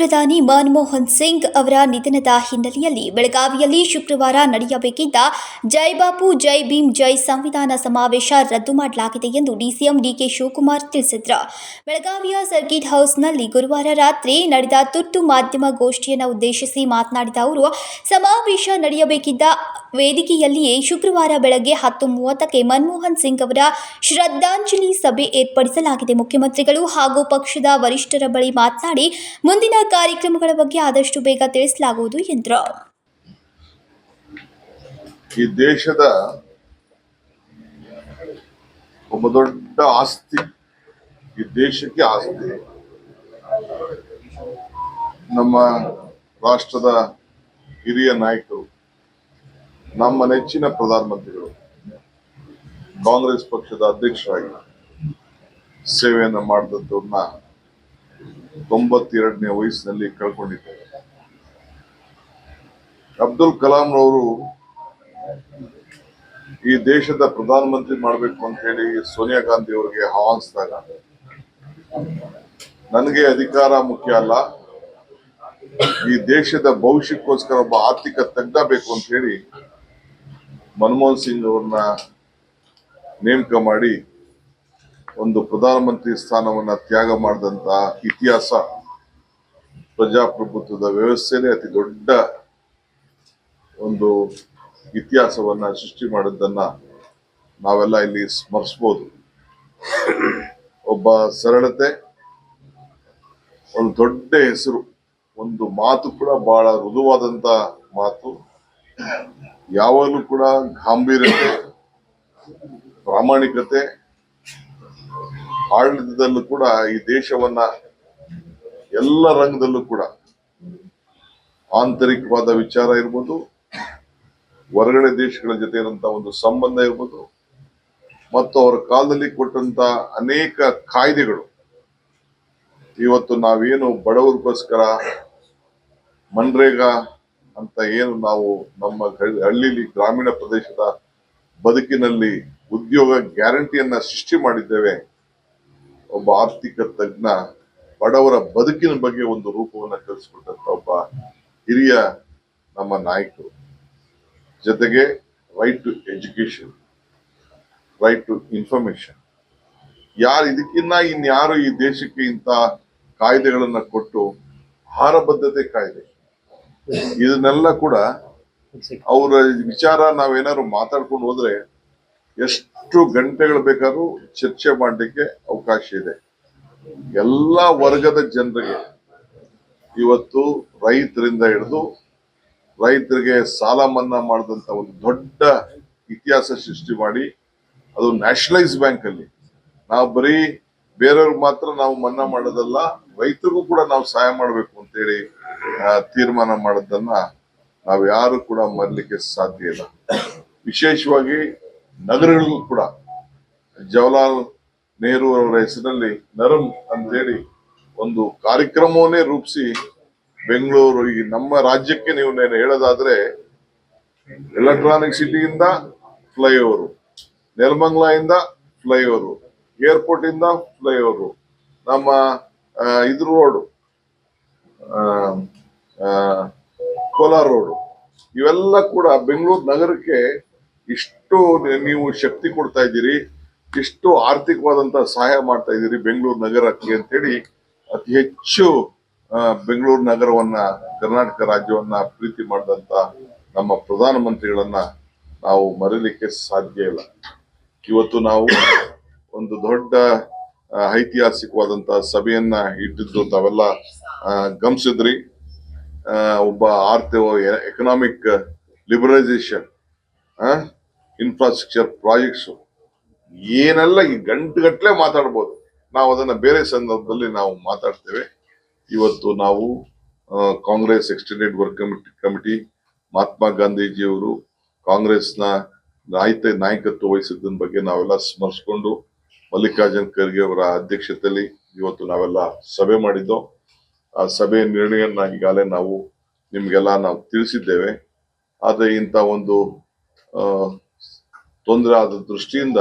ಪ್ರಧಾನಿ ಮನಮೋಹನ್ ಸಿಂಗ್ ಅವರ ನಿಧನದ ಹಿನ್ನೆಲೆಯಲ್ಲಿ ಬೆಳಗಾವಿಯಲ್ಲಿ ಶುಕ್ರವಾರ ನಡೆಯಬೇಕಿದ್ದ ಜೈ ಬಾಪು, ಜೈ ಭೀಮ್, ಜೈ ಸಂವಿಧಾನ ಸಮಾವೇಶ ರದ್ದು ಮಾಡಲಾಗಿದೆ ಎಂದು ಡಿಸಿಎಂ ಡಿಕೆ ಶಿವಕುಮಾರ್ ತಿಳಿಸಿದರು. ಬೆಳಗಾವಿಯ ಸರ್ಕಿಟ್ ಹೌಸ್ನಲ್ಲಿ ಗುರುವಾರ ರಾತ್ರಿ ನಡೆದ ತುರ್ತು ಮಾಧ್ಯಮ ಗೋಷ್ಠಿಯನ್ನು ಉದ್ದೇಶಿಸಿ ಮಾತನಾಡಿದ ಅವರು, ಸಮಾವೇಶ ನಡೆಯಬೇಕಿದ್ದ ವೇದಿಕೆಯಲ್ಲಿಯೇ ಶುಕ್ರವಾರ ಬೆಳಗ್ಗೆ ಹತ್ತು ಮೂವತ್ತಕ್ಕೆ ಮನಮೋಹನ್ ಸಿಂಗ್ ಅವರ ಶ್ರದ್ಧಾಂಜಲಿ ಸಭೆ ಏರ್ಪಡಿಸಲಾಗಿದೆ. ಮುಖ್ಯಮಂತ್ರಿಗಳು ಹಾಗೂ ಪಕ್ಷದ ವರಿಷ್ಠರ ಬಳಿ ಮಾತನಾಡಿ, ಮುಂದಿನ ಕಾರ್ಯಕ್ರಮಗಳ ಬಗ್ಗೆ ಆದಷ್ಟು ಬೇಗ ತಿಳಿಸಲಾಗುವುದು ಎಂದರು. ಈ ದೇಶದ ಒಬ್ಬ ದೊಡ್ಡ ಆಸ್ತಿ, ಈ ದೇಶಕ್ಕೆ ಆಸ್ತಿ. ನಮ್ಮ ರಾಷ್ಟ್ರದ ಹಿರಿಯ ನಾಯಕರು, ನಮ್ಮ ನೆಚ್ಚಿನ ಪ್ರಧಾನಮಂತ್ರಿಗಳು, ಕಾಂಗ್ರೆಸ್ ಪಕ್ಷದ ಅಧ್ಯಕ್ಷರಾಗಿ ಸೇವೆಯನ್ನು ಮಾಡಿದವ್ರನ್ನ ತೊಂಬತ್ತೆರಡನೇ ವಯಸ್ಸಿನಲ್ಲಿ ಕಳ್ಕೊಂಡಿದ್ದಾರೆ ಅಬ್ದುಲ್ ಕಲಾಂ ರವರು ಈ ದೇಶದ ಪ್ರಧಾನಮಂತ್ರಿ ಮಾಡಬೇಕು ಅಂತ ಹೇಳಿ ಸೋನಿಯಾ ಗಾಂಧಿ ಅವರಿಗೆ ಆಹ್ವಾನಿಸಿದಾಗ, ನನಗೆ ಅಧಿಕಾರ ಮುಖ್ಯ ಅಲ್ಲ, ಈ ದೇಶದ ಭವಿಷ್ಯಕ್ಕೋಸ್ಕರ ಒಬ್ಬ ಆರ್ಥಿಕ ತಜ್ಞ ಬೇಕು ಅಂತ ಹೇಳಿ ಮನಮೋಹನ್ ಸಿಂಗ್ ಅವ್ರನ್ನ ನೇಮಕ ಮಾಡಿ ಒಂದು ಪ್ರಧಾನಮಂತ್ರಿ ಸ್ಥಾನವನ್ನ ತ್ಯಾಗ ಮಾಡಿದಂತ ಇತಿಹಾಸ ಪ್ರಜಾಪ್ರಭುತ್ವದ ವ್ಯವಸ್ಥೆನೇ ಅತಿ ದೊಡ್ಡ ಒಂದು ಇತಿಹಾಸವನ್ನ ಸೃಷ್ಟಿ ಮಾಡಿದ್ದನ್ನ ನಾವೆಲ್ಲ ಇಲ್ಲಿ ಸ್ಮರಿಸ್ಬೋದು. ಒಬ್ಬ ಸರಳತೆ, ಒಂದು ದೊಡ್ಡ ಹೆಸರು, ಒಂದು ಮಾತು ಕೂಡ ಬಹಳ ಮೃದುವಾದಂತ ಮಾತು. ಯಾವಾಗಲೂ ಕೂಡ ಗಾಂಭೀರ್ಯತೆ, ಪ್ರಾಮಾಣಿಕತೆ ಆಡಳಿತದಲ್ಲೂ ಕೂಡ ಈ ದೇಶವನ್ನ ಎಲ್ಲ ರಂಗದಲ್ಲೂ ಕೂಡ ಆಂತರಿಕವಾದ ವಿಚಾರ ಇರ್ಬೋದು, ಹೊರಗಡೆ ದೇಶಗಳ ಜೊತೆ ಇರುವಂತ ಒಂದು ಸಂಬಂಧ ಇರ್ಬೋದು, ಮತ್ತು ಅವರ ಕಾಲದಲ್ಲಿ ಕೊಟ್ಟಂತ ಅನೇಕ ಕಾಯ್ದೆಗಳು. ಇವತ್ತು ನಾವೇನು ಬಡವರಿಗೋಸ್ಕರ ಮನ್ರೇಗಾ ಅಂತ ಏನು ನಾವು ನಮ್ಮ ಹಳ್ಳಿ- ಹಳ್ಳಿಲಿ ಗ್ರಾಮೀಣ ಪ್ರದೇಶದ ಬದುಕಿನಲ್ಲಿ ಉದ್ಯೋಗ ಗ್ಯಾರಂಟಿಯನ್ನ ಸೃಷ್ಟಿ ಮಾಡಿದ್ದೇವೆ ಒಬ್ಬ ಆರ್ಥಿಕ ತಜ್ಞ ಬಡವರ ಬದುಕಿನ ಬಗ್ಗೆ ಒಂದು ರೂಪವನ್ನ ಕಲಿಸ್ಕೊಟ್ಟಂತ ಒಬ್ಬ ಹಿರಿಯ ನಮ್ಮ ನಾಯಕರು. ಜೊತೆಗೆ right to education right to information ಯಾರು ಇದಕ್ಕಿನ್ನ ಇನ್ಯಾರು ಈ ದೇಶಕ್ಕೆ ಇಂತ ಕಾಯ್ದೆಗಳನ್ನ ಕೊಟ್ಟು ಆಹಾರ ಬದ್ಧತೆ ಕಾಯ್ದೆ. ಇದನ್ನೆಲ್ಲ ಕೂಡ ಅವರ ವಿಚಾರ ನಾವೇನಾದ್ರು ಮಾತಾಡ್ಕೊಂಡು ಹೋದ್ರೆ ಎಷ್ಟು ಗಂಟೆಗಳು ಬೇಕಾದ್ರೂ ಚರ್ಚೆ ಮಾಡಲಿಕ್ಕೆ ಅವಕಾಶ ಇದೆ. ಎಲ್ಲ ವರ್ಗದ ಜನರಿಗೆ ಇವತ್ತು ರೈತರಿಂದ ಹಿಡಿದು ರೈತರಿಗೆ ಸಾಲ ಮನ್ನಾ ಮಾಡಿದಂತ ಒಂದು ದೊಡ್ಡ ಇತಿಹಾಸ ಸೃಷ್ಟಿ ಮಾಡಿ ಅದು ನ್ಯಾಷನಲೈಸ್ ಬ್ಯಾಂಕ್ ಅಲ್ಲಿ. ನಾವು ಬರೀ ಬೇರೆಯವ್ರಿಗೆ ಮಾತ್ರ ನಾವು ಮನ್ನಾ ಮಾಡೋದಲ್ಲ, ರೈತರಿಗೂ ಕೂಡ ನಾವು ಸಹಾಯ ಮಾಡಬೇಕು ಅಂತೇಳಿ ತೀರ್ಮಾನ ಮಾಡೋದನ್ನ ನಾವು ಯಾರು ಕೂಡ ಮರಲಿಕ್ಕೆ ಸಾಧ್ಯ ಇಲ್ಲ. ವಿಶೇಷವಾಗಿ ನಗರಗಳಿಗೂ ಕೂಡ ಜವಾಹರ್ಲಾಲ್ ನೆಹರು ಅವರ ಹೆಸರಿನಲ್ಲಿ ನರಂ ಅಂತೇಳಿ ಒಂದು ಕಾರ್ಯಕ್ರಮವನ್ನೇ ರೂಪಿಸಿ ಬೆಂಗಳೂರು, ಈ ನಮ್ಮ ರಾಜ್ಯಕ್ಕೆ ನೀವು ನೇನು ಹೇಳೋದಾದ್ರೆ ಎಲೆಕ್ಟ್ರಾನಿಕ್ ಸಿಟಿಯಿಂದ ಫ್ಲೈಓವರು ನೆಲಮಂಗಲ ಇಂದ ಫ್ಲೈಓವರು ಏರ್ಪೋರ್ಟ್ ಇಂದ ಫ್ಲೈಓವರು ನಮ್ಮ ಇದ್ರ ರೋಡು ಕೋಲಾರ ರೋಡು ಇವೆಲ್ಲ ಕೂಡ ಬೆಂಗಳೂರು ನಗರಕ್ಕೆ ಇಷ್ಟು ನೀವು ಶಕ್ತಿ ಕೊಡ್ತಾ ಇದ್ದೀರಿ, ಇಷ್ಟು ಆರ್ಥಿಕವಾದಂತಹ ಸಹಾಯ ಮಾಡ್ತಾ ಇದ್ದೀರಿ ಬೆಂಗಳೂರು ನಗರಕ್ಕೆ ಅಂತೇಳಿ ಅತಿ ಹೆಚ್ಚು ಬೆಂಗಳೂರು ನಗರವನ್ನ, ಕರ್ನಾಟಕ ರಾಜ್ಯವನ್ನ ಪ್ರೀತಿ ಮಾಡಿದಂತ ನಮ್ಮ ಪ್ರಧಾನಮಂತ್ರಿಗಳನ್ನ ನಾವು ಮರೀಲಿಕ್ಕೆ ಸಾಧ್ಯ ಇಲ್ಲ. ಇವತ್ತು ನಾವು ಒಂದು ದೊಡ್ಡ ಐತಿಹಾಸಿಕವಾದಂತ ಸಭೆಯನ್ನ ಇಟ್ಟಿದ್ದು ತಾವೆಲ್ಲ ಗಮಿಸಿದ್ರಿ ಒಬ್ಬ ಆರ್ಥಿಕ ಎಕನಾಮಿಕ್ ಲಿಬರಲೈಸೇಷನ್ ಇನ್ಫ್ರಾಸ್ಟ್ರಕ್ಚರ್ ಪ್ರಾಜೆಕ್ಟ್ಸ್ ಏನೆಲ್ಲ ಈ ಗಂಟುಗಟ್ಟಲೆ ಮಾತಾಡ್ಬೋದು, ನಾವು ಅದನ್ನ ಬೇರೆ ಸಂದರ್ಭದಲ್ಲಿ ನಾವು ಮಾತಾಡ್ತೇವೆ. ಇವತ್ತು ನಾವು Congress extended work committee committee Mahatma ಗಾಂಧೀಜಿಯವರು ಕಾಂಗ್ರೆಸ್ನ ನಾಯಿತ ನಾಯಕತ್ವ ವಹಿಸಿದ್ದನ್ನ ಬಗ್ಗೆ ನಾವೆಲ್ಲ ಸ್ಮರಿಸ್ಕೊಂಡು, ಮಲ್ಲಿಕಾರ್ಜುನ್ ಖರ್ಗೆ ಅವರ ಅಧ್ಯಕ್ಷತೆಯಲ್ಲಿ ಇವತ್ತು ನಾವೆಲ್ಲ ಸಭೆ ಮಾಡಿದ್ದೋ. ಆ ಸಭೆಯ ನಿರ್ಣಯನ ಈಗಾಗಲೇ ನಾವು ನಿಮಗೆಲ್ಲ ನಾವು ತಿಳಿಸಿದ್ದೇವೆ. ಆದರೆ ಇಂಥ ಒಂದು ತೊಂದರೆ ಆದ ದೃಷ್ಟಿಯಿಂದ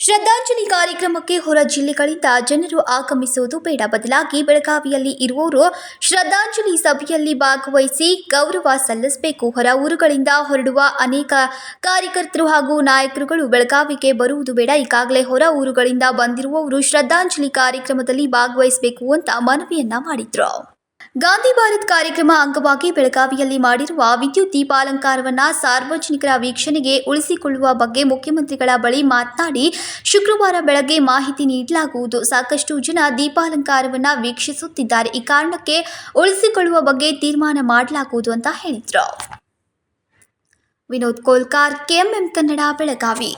ಶ್ರದ್ಧಾಂಜಲಿ ಕಾರ್ಯಕ್ರಮಕ್ಕೆ ಹೊರ ಜಿಲ್ಲೆಗಳಿಂದ ಜನರು ಆಗಮಿಸುವುದು ಬೇಡ. ಬದಲಾಗಿ ಬೆಳಗಾವಿಯಲ್ಲಿ ಇರುವವರು ಶ್ರದ್ಧಾಂಜಲಿ ಸಭೆಯಲ್ಲಿ ಭಾಗವಹಿಸಿ ಗೌರವ ಸಲ್ಲಿಸಬೇಕು. ಹೊರ ಊರುಗಳಿಂದ ಹೊರಡುವ ಅನೇಕ ಕಾರ್ಯಕರ್ತರು ಹಾಗೂ ನಾಯಕರುಗಳು ಬೆಳಗಾವಿಗೆ ಬರುವುದು ಬೇಡ. ಈಗಾಗಲೇ ಹೊರ ಊರುಗಳಿಂದ ಬಂದಿರುವವರು ಶ್ರದ್ಧಾಂಜಲಿ ಕಾರ್ಯಕ್ರಮದಲ್ಲಿ ಭಾಗವಹಿಸಬೇಕು ಅಂತ ಮನವಿಯನ್ನ ಮಾಡಿದ್ರು. ಗಾಂಧಿ ಭಾರತ್ ಕಾರ್ಯಕ್ರಮ ಅಂಗವಾಗಿ ಬೆಳಗಾವಿಯಲ್ಲಿ ಮಾಡಿರುವ ವಿದ್ಯುತ್ ದೀಪಾಲಂಕಾರವನ್ನು ಸಾರ್ವಜನಿಕರ ವೀಕ್ಷಣೆಗೆ ಉಳಿಸಿಕೊಳ್ಳುವ ಬಗ್ಗೆ ಮುಖ್ಯಮಂತ್ರಿಗಳ ಬಳಿ ಮಾತನಾಡಿ, ಶುಕ್ರವಾರ ಬೆಳಗ್ಗೆ ಮಾಹಿತಿ ನೀಡಲಾಗುವುದು. ಸಾಕಷ್ಟು ಜನ ದೀಪಾಲಂಕಾರವನ್ನು ವೀಕ್ಷಿಸುತ್ತಿದ್ದಾರೆ. ಈ ಕಾರಣಕ್ಕೆ ಉಳಿಸಿಕೊಳ್ಳುವ ಬಗ್ಗೆ ತೀರ್ಮಾನ ಮಾಡಲಾಗುವುದು ಅಂತ ಹೇಳಿದ್ರು. ವಿನೋದ್ ಕೋಲ್ಕಾರ್, ಕೆಎಂಎಂ ಕನ್ನಡ, ಬೆಳಗಾವಿ.